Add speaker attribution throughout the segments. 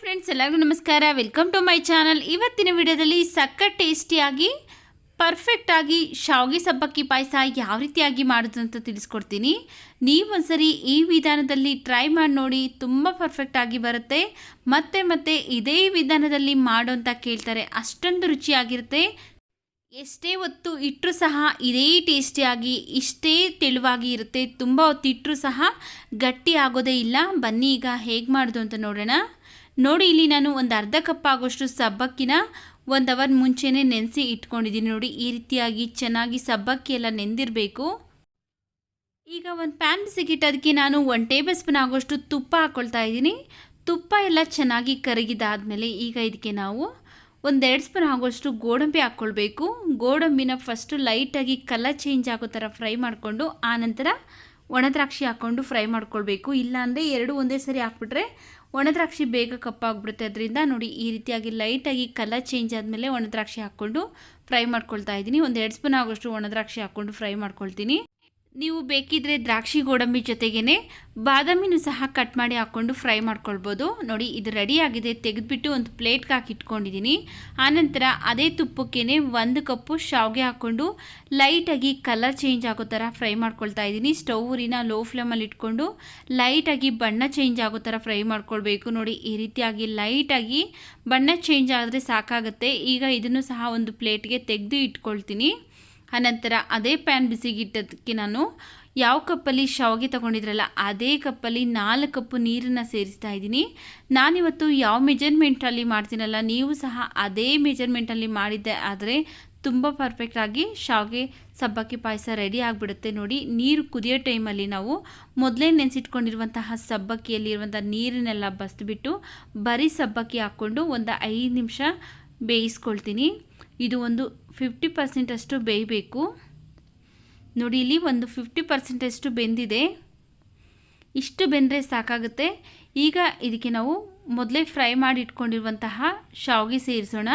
Speaker 1: Friends ಎಲ್ಲರಿಗೂ ನಮಸ್ಕಾರ. Welcome to my channel ಇವತ್ತಿನ ವಿಡಿಯೋದಲ್ಲಿ ಸಕ್ಕ ಟೇಸ್ಟಿಯಾಗಿ ಪರ್ಫೆಕ್ಟಾಗಿ ಶಾವಿಗೆ ಸಬ್ಬಕ್ಕಿ ಪಾಯಸ ಯಾವ ರೀತಿಯಾಗಿ ಮಾಡೋದು ಅಂತ ತಿಳಿಸ್ಕೊಡ್ತೀನಿ. ನೀವೊಂದ್ಸರಿ ಈ ವಿಧಾನದಲ್ಲಿ ಟ್ರೈ ಮಾಡಿ ನೋಡಿ, ತುಂಬ ಪರ್ಫೆಕ್ಟಾಗಿ ಬರುತ್ತೆ. ಮತ್ತೆ ಮತ್ತೆ ಇದೇ ವಿಧಾನದಲ್ಲಿ ಮಾಡು ಅಂತ ಕೇಳ್ತಾರೆ. ಅಷ್ಟೊಂದು ರುಚಿಯಾಗಿರುತ್ತೆ. ಎಷ್ಟೇ ಹೊತ್ತು ಇಟ್ಟರೂ ಸಹ ಇದೇ ಟೇಸ್ಟಿಯಾಗಿ, ಇಷ್ಟೇ ತೆಳುವಾಗಿ ಇರುತ್ತೆ. ತುಂಬ ಹೊತ್ತು ಇಟ್ಟರೂ ಸಹ ಗಟ್ಟಿ ಆಗೋದೇ ಇಲ್ಲ. ಬನ್ನಿ ಈಗ ಹೇಗೆ ಮಾಡೋದು ಅಂತ ನೋಡೋಣ. ನೋಡಿ, ಇಲ್ಲಿ ನಾನು ಒಂದು ಅರ್ಧ ಕಪ್ ಆಗೋಷ್ಟು ಸಬ್ಬಕ್ಕಿನ ಒಂದು ಅವರ್ ಮುಂಚೆನೇ ನೆನೆಸಿ ಇಟ್ಕೊಂಡಿದ್ದೀನಿ. ನೋಡಿ, ಈ ರೀತಿಯಾಗಿ ಚೆನ್ನಾಗಿ ಸಬ್ಬಕ್ಕಿ ಎಲ್ಲ ನೆಂದಿರಬೇಕು. ಈಗ ಒಂದು ಪ್ಯಾನ್ ಬಿಸಿಗಿಟ್ಟೋದಕ್ಕೆ ನಾನು ಒನ್ ಟೇಬಲ್ ಸ್ಪೂನ್ ಆಗೋಷ್ಟು ತುಪ್ಪ ಹಾಕ್ಕೊಳ್ತಾ ಇದ್ದೀನಿ. ತುಪ್ಪ ಎಲ್ಲ ಚೆನ್ನಾಗಿ ಕರಗಿದಾದಮೇಲೆ ಈಗ ಇದಕ್ಕೆ ನಾವು ಒಂದೆರಡು ಸ್ಪೂನ್ ಆಗೋಷ್ಟು ಗೋಡಂಬಿ ಹಾಕ್ಕೊಳ್ಬೇಕು ಗೋಡಂಬಿನ ಫಸ್ಟು ಲೈಟಾಗಿ ಕಲರ್ ಚೇಂಜ್ ಆಗೋ ಥರ ಫ್ರೈ ಮಾಡಿಕೊಂಡು, ಆನಂತರ ಒಣದ್ರಾಕ್ಷಿ ಹಾಕ್ಕೊಂಡು ಫ್ರೈ ಮಾಡ್ಕೊಳ್ಬೇಕು. ಇಲ್ಲಾಂದರೆ ಎರಡು ಒಂದೇ ಸರಿ ಹಾಕ್ಬಿಟ್ರೆ ಒಣದ್ರಾಕ್ಷಿ ಬೇಗ ಕಪ್ಪಾಗ್ಬಿಡುತ್ತೆ. ಅದರಿಂದ ನೋಡಿ ಈ ರೀತಿಯಾಗಿ ಲೈಟಾಗಿ ಕಲರ್ ಚೇಂಜ್ ಆದಮೇಲೆ ಒಣದ್ರಾಕ್ಷಿ ಹಾಕ್ಕೊಂಡು ಫ್ರೈ ಮಾಡ್ಕೊಳ್ತಾ ಇದ್ದೀನಿ. ಒಂದು ಎರಡು ಸ್ಪೂನ್ ಆಗೋಷ್ಟು ಒಣದ್ರಾಕ್ಷಿ ಹಾಕ್ಕೊಂಡು ಫ್ರೈ ಮಾಡ್ಕೊಳ್ತೀನಿ. ನೀವು ಬೇಕಿದ್ರೆ ದ್ರಾಕ್ಷಿ ಗೋಡಂಬಿ ಜೊತೆಗೇ ಬಾದಾಮಿನೂ ಸಹ ಕಟ್ ಮಾಡಿ ಹಾಕ್ಕೊಂಡು ಫ್ರೈ ಮಾಡ್ಕೊಳ್ಬೋದು. ನೋಡಿ, ಇದು ರೆಡಿ ಆಗಿದೆ. ತೆಗೆದುಬಿಟ್ಟು ಒಂದು ಪ್ಲೇಟ್ಗೆ ಹಾಕಿ ಇಟ್ಕೊಂಡಿದ್ದೀನಿ ಆನಂತರ ಅದೇ ತುಪ್ಪಕ್ಕೇ ಒಂದು ಕಪ್ಪು ಶಾವಿಗೆ ಹಾಕ್ಕೊಂಡು ಲೈಟಾಗಿ ಕಲರ್ ಚೇಂಜ್ ಆಗೋ ಥರ ಫ್ರೈ ಮಾಡ್ಕೊಳ್ತಾ ಇದ್ದೀನಿ. ಸ್ಟೌವಿನ ಲೋ ಫ್ಲೇಮಲ್ಲಿ ಇಟ್ಕೊಂಡು ಲೈಟಾಗಿ ಬಣ್ಣ ಚೇಂಜ್ ಆಗೋ ಥರ ಫ್ರೈ ಮಾಡ್ಕೊಳ್ಬೇಕು. ನೋಡಿ, ಈ ರೀತಿಯಾಗಿ ಲೈಟಾಗಿ ಬಣ್ಣ ಚೇಂಜ್ ಆದರೆ ಸಾಕಾಗುತ್ತೆ. ಈಗ ಇದನ್ನು ಸಹ ಒಂದು ಪ್ಲೇಟ್ಗೆ ತೆಗೆದು ಇಟ್ಕೊಳ್ತೀನಿ. ಅನಂತರ ಅದೇ ಪ್ಯಾನ್ ಬಿಸಿಗಿಟ್ಟದಕ್ಕೆ ನಾನು ಯಾವ ಕಪ್ಪಲ್ಲಿ ಶಾವಿಗೆ ತಗೊಂಡಿದ್ರಲ್ಲ, ಅದೇ ಕಪ್ಪಲ್ಲಿ ನಾಲ್ಕು ಕಪ್ಪು ನೀರನ್ನು ಸೇರಿಸ್ತಾ ಇದ್ದೀನಿ. ನಾನಿವತ್ತು ಯಾವ ಮೆಜರ್ಮೆಂಟಲ್ಲಿ ಮಾಡ್ತೀನಲ್ಲ, ನೀವು ಸಹ ಅದೇ ಮೆಜರ್ಮೆಂಟಲ್ಲಿ ಮಾಡಿದ್ದೆ ಆದರೆ ತುಂಬ ಪರ್ಫೆಕ್ಟಾಗಿ ಶಾವಿಗೆ ಸಬ್ಬಕ್ಕಿ ಪಾಯಸ ರೆಡಿ ಆಗಿಬಿಡುತ್ತೆ ನೋಡಿ. ನೀರು ಕುದಿಯೋ ಟೈಮಲ್ಲಿ ನಾವು ಮೊದಲೇ ನೆನೆಸಿಟ್ಕೊಂಡಿರುವಂತಹ ಸಬ್ಬಕ್ಕಿಯಲ್ಲಿರುವಂಥ ನೀರನ್ನೆಲ್ಲ ಬಸ್ದುಬಿಟ್ಟು ಬರೀ ಸಬ್ಬಕ್ಕಿ ಹಾಕ್ಕೊಂಡು ಒಂದು ಐದು ನಿಮಿಷ ಬೇಯಿಸ್ಕೊಳ್ತೀನಿ. ಇದು ಒಂದು ಫಿಫ್ಟಿ ಪರ್ಸೆಂಟಷ್ಟು ಬೇಯಬೇಕು. ನೋಡಿ, ಇಲ್ಲಿ ಒಂದು ಫಿಫ್ಟಿ ಪರ್ಸೆಂಟಷ್ಟು ಬೆಂದಿದೆ. ಇಷ್ಟು ಬೆಂದರೆ ಸಾಕಾಗುತ್ತೆ. ಈಗ ಇದಕ್ಕೆ ನಾವು ಮೊದಲೇ ಫ್ರೈ ಮಾಡಿ ಇಟ್ಕೊಂಡಿರುವಂತಹ ಶಾವಿಗೆ ಸೇರಿಸೋಣ.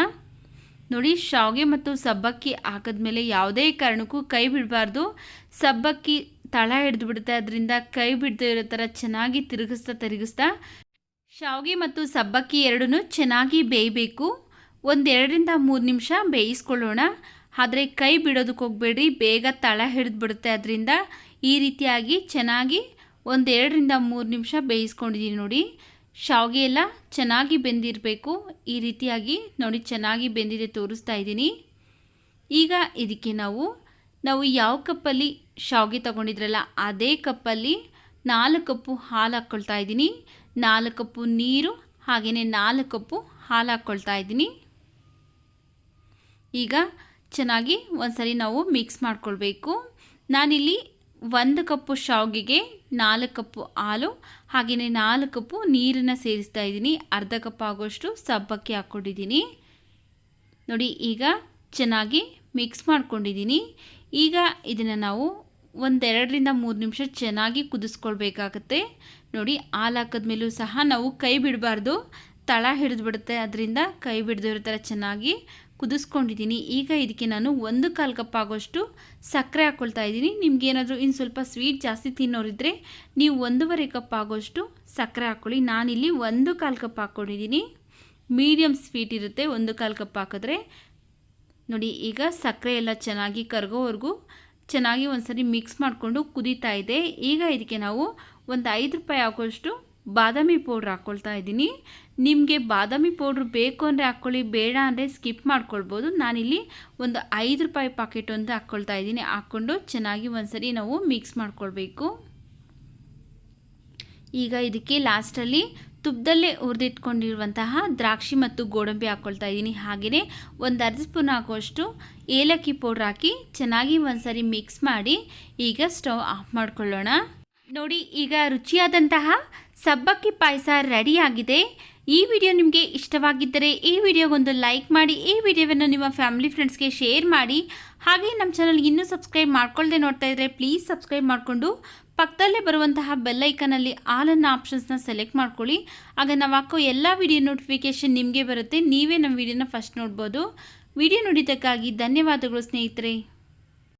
Speaker 1: ನೋಡಿ, ಶಾವಿಗೆ ಮತ್ತು ಸಬ್ಬಕ್ಕಿ ಹಾಕಿದ್ಮೇಲೆ ಯಾವುದೇ ಕಾರಣಕ್ಕೂ ಕೈ ಬಿಡಬಾರ್ದು. ಸಬ್ಬಕ್ಕಿ ತಳ ಹಿಡಿದು ಬಿಡುತ್ತೆ, ಅದರಿಂದ ಕೈ ಬಿಡದೆ ಇರೋ ಥರ ಚೆನ್ನಾಗಿ ತಿರುಗಿಸ್ತಾ ತಿರುಗಿಸ್ತಾ, ಶಾವಿಗೆ ಮತ್ತು ಸಬ್ಬಕ್ಕಿ ಎರಡೂ ಚೆನ್ನಾಗಿ ಬೇಯಬೇಕು. ಒಂದೆರಡರಿಂದ ಮೂರು ನಿಮಿಷ ಬೇಯಿಸ್ಕೊಳ್ಳೋಣ. ಆದರೆ ಕೈ ಬಿಡೋದಕ್ಕೆ ಹೋಗಬೇಡಿ. ಬೇಗ ತಳ ಹಿಡಿದು ಬಿಡುತ್ತೆ ಅದರಿಂದ. ಈ ರೀತಿಯಾಗಿ ಚೆನ್ನಾಗಿ ಒಂದೆರಡರಿಂದ ಮೂರು ನಿಮಿಷ ಬೇಯಿಸ್ಕೊಂಡಿದ್ದೀನಿ ನೋಡಿ. ಶಾವಿಗೆ ಎಲ್ಲ ಚೆನ್ನಾಗಿ ಬೆಂದಿರಬೇಕು. ಈ ರೀತಿಯಾಗಿ ನೋಡಿ ಚೆನ್ನಾಗಿ ಬೆಂದಿದೆ ತೋರಿಸ್ತಾ ಇದ್ದೀನಿ. ಈಗ ಇದಕ್ಕೆ ನಾವು ನಾವು ಯಾವ ಕಪ್ಪಲ್ಲಿ ಶಾವಿಗೆ ತೊಗೊಂಡಿದ್ರಲ್ಲ, ಅದೇ ಕಪ್ಪಲ್ಲಿ ನಾಲ್ಕು ಕಪ್ಪು ಹಾಲು ಹಾಕ್ಕೊಳ್ತಾ ಇದ್ದೀನಿ. ನಾಲ್ಕು ಕಪ್ಪು ನೀರು ಹಾಗೆಯೇ ನಾಲ್ಕು ಕಪ್ಪು ಹಾಲು ಹಾಕ್ಕೊಳ್ತಾ ಇದ್ದೀನಿ. ಈಗ ಚೆನ್ನಾಗಿ ಒಂದ್ಸರಿ ನಾವು ಮಿಕ್ಸ್ ಮಾಡ್ಕೊಳ್ಬೇಕು. ನಾನಿಲ್ಲಿ ಒಂದು ಕಪ್ಪು ಶಾವಿಗೆಗೆ ನಾಲ್ಕು ಕಪ್ಪು ಹಾಲು, ಹಾಗೆಯೇ ನಾಲ್ಕು ಕಪ್ಪು ನೀರನ್ನು ಸೇರಿಸ್ತಾ ಇದ್ದೀನಿ. ಅರ್ಧ ಕಪ್ ಆಗೋಷ್ಟು ಸಬ್ಬಕ್ಕಿ ಹಾಕ್ಕೊಂಡಿದ್ದೀನಿ. ನೋಡಿ, ಈಗ ಚೆನ್ನಾಗಿ ಮಿಕ್ಸ್ ಮಾಡ್ಕೊಂಡಿದ್ದೀನಿ. ಈಗ ಇದನ್ನು ನಾವು ಒಂದೆರಡರಿಂದ ಮೂರು ನಿಮಿಷ ಚೆನ್ನಾಗಿ ಕುದಿಸ್ಕೊಳ್ಬೇಕಾಗತ್ತೆ. ನೋಡಿ, ಹಾಲು ಹಾಕಿದ್ಮೇಲೂ ಸಹ ನಾವು ಕೈ ಬಿಡಬಾರ್ದು. ತಳ ಹಿಡಿದು ಬಿಡುತ್ತೆ ಅದರಿಂದ ಕೈ ಬಿಡದಿರೋ ಥರ ಚೆನ್ನಾಗಿ ಕುದಿಸ್ಕೊಂಡಿದ್ದೀನಿ. ಈಗ ಇದಕ್ಕೆ ನಾನು ಒಂದು ಕಾಲು ಕಪ್ ಆಗೋಷ್ಟು ಸಕ್ಕರೆ ಹಾಕ್ಕೊಳ್ತಾ ಇದ್ದೀನಿ. ನಿಮಗೇನಾದರೂ ಇನ್ನು ಸ್ವಲ್ಪ ಸ್ವೀಟ್ ಜಾಸ್ತಿ ತಿನ್ನೋರಿದ್ದರೆ ನೀವು ಒಂದೂವರೆ ಕಪ್ ಆಗೋಷ್ಟು ಸಕ್ಕರೆ ಹಾಕ್ಕೊಳ್ಳಿ. ನಾನಿಲ್ಲಿ ಒಂದು ಕಾಲು ಕಪ್ ಹಾಕ್ಕೊಂಡಿದ್ದೀನಿ. ಮೀಡಿಯಮ್ ಸ್ವೀಟ್ ಇರುತ್ತೆ, ಒಂದು ಕಾಲು ಕಪ್ ಹಾಕಿದ್ರೆ. ನೋಡಿ, ಈಗ ಸಕ್ಕರೆ ಎಲ್ಲ ಚೆನ್ನಾಗಿ ಕರಗೋವರೆಗೂ ಚೆನ್ನಾಗಿ ಒಂದ್ಸರಿ ಮಿಕ್ಸ್ ಮಾಡಿಕೊಂಡು ಕುದೀತಾ ಇದೆ. ಈಗ ಇದಕ್ಕೆ ನಾವು ಒಂದು ಐದು ರೂಪಾಯಿ ಆಗೋಷ್ಟು ಬಾದಾಮಿ ಪೌಡ್ರ್ ಹಾಕ್ಕೊಳ್ತಾ ಇದ್ದೀನಿ. ನಿಮಗೆ ಬಾದಾಮಿ ಪೌಡ್ರ್ ಬೇಕು ಅಂದರೆ ಹಾಕ್ಕೊಳ್ಳಿ ಬೇಡ ಅಂದರೆ ಸ್ಕಿಪ್ ಮಾಡ್ಕೊಳ್ಬೋದು. ನಾನಿಲ್ಲಿ ಒಂದು ಐದು ರೂಪಾಯಿ ಪಾಕೆಟ್ ಒಂದು ಹಾಕ್ಕೊಳ್ತಾ ಇದ್ದೀನಿ. ಹಾಕ್ಕೊಂಡು ಚೆನ್ನಾಗಿ ಒಂದ್ಸರಿ ನಾವು ಮಿಕ್ಸ್ ಮಾಡ್ಕೊಳ್ಬೇಕು. ಈಗ ಇದಕ್ಕೆ ಲಾಸ್ಟಲ್ಲಿ ತುಪ್ಪದಲ್ಲೇ ಹುರಿದಿಟ್ಕೊಂಡಿರುವಂತಹ ದ್ರಾಕ್ಷಿ ಮತ್ತು ಗೋಡಂಬಿ ಹಾಕ್ಕೊಳ್ತಾ ಇದ್ದೀನಿ. ಹಾಗೆಯೇ ಒಂದು ಅರ್ಧ ಸ್ಪೂನ್ ಹಾಕುವಷ್ಟು ಏಲಕ್ಕಿ ಪೌಡ್ರ್ ಹಾಕಿ ಚೆನ್ನಾಗಿ ಒಂದ್ಸರಿ ಮಿಕ್ಸ್ ಮಾಡಿ ಈಗ ಸ್ಟವ್ ಆಫ್ ಮಾಡ್ಕೊಳ್ಳೋಣ. ನೋಡಿ, ಈಗ ರುಚಿಯಾದಂತಹ ಸಬ್ಬಕ್ಕಿ ಪಾಯಸ ರೆಡಿಯಾಗಿದೆ. ಈ ವಿಡಿಯೋ ನಿಮಗೆ ಇಷ್ಟವಾಗಿದ್ದರೆ ಈ ವಿಡಿಯೋಗೊಂದು ಲೈಕ್ ಮಾಡಿ, ಈ ವಿಡಿಯೋವನ್ನು ನಿಮ್ಮ ಫ್ಯಾಮಿಲಿ ಫ್ರೆಂಡ್ಸ್ಗೆ ಶೇರ್ ಮಾಡಿ. ಹಾಗೆ ನಮ್ಮ ಚಾನಲ್ ಇನ್ನೂ ಸಬ್ಸ್ಕ್ರೈಬ್ ಮಾಡ್ಕೊಳ್ಳದೆ ನೋಡ್ತಾ ಇದ್ದರೆ ಪ್ಲೀಸ್ ಸಬ್ಸ್ಕ್ರೈಬ್ ಮಾಡಿಕೊಂಡು ಪಕ್ಕದಲ್ಲೇ ಬರುವಂತಹ ಬೆಲ್ಲೈಕನಲ್ಲಿ ಆಲನ್ನು ಆಪ್ಷನ್ಸ್ನ ಸೆಲೆಕ್ಟ್ ಮಾಡ್ಕೊಳ್ಳಿ. ಆಗ ನಾವು ಹಾಕೋ ಎಲ್ಲ ವಿಡಿಯೋ ನೋಟಿಫಿಕೇಷನ್ ನಿಮಗೆ ಬರುತ್ತೆ. ನೀವೇ ನಮ್ಮ ವಿಡಿಯೋನ ಫಸ್ಟ್ ನೋಡ್ಬೋದು. ವಿಡಿಯೋ ನೋಡಿದ್ದಕ್ಕಾಗಿ ಧನ್ಯವಾದಗಳು ಸ್ನೇಹಿತರೆ.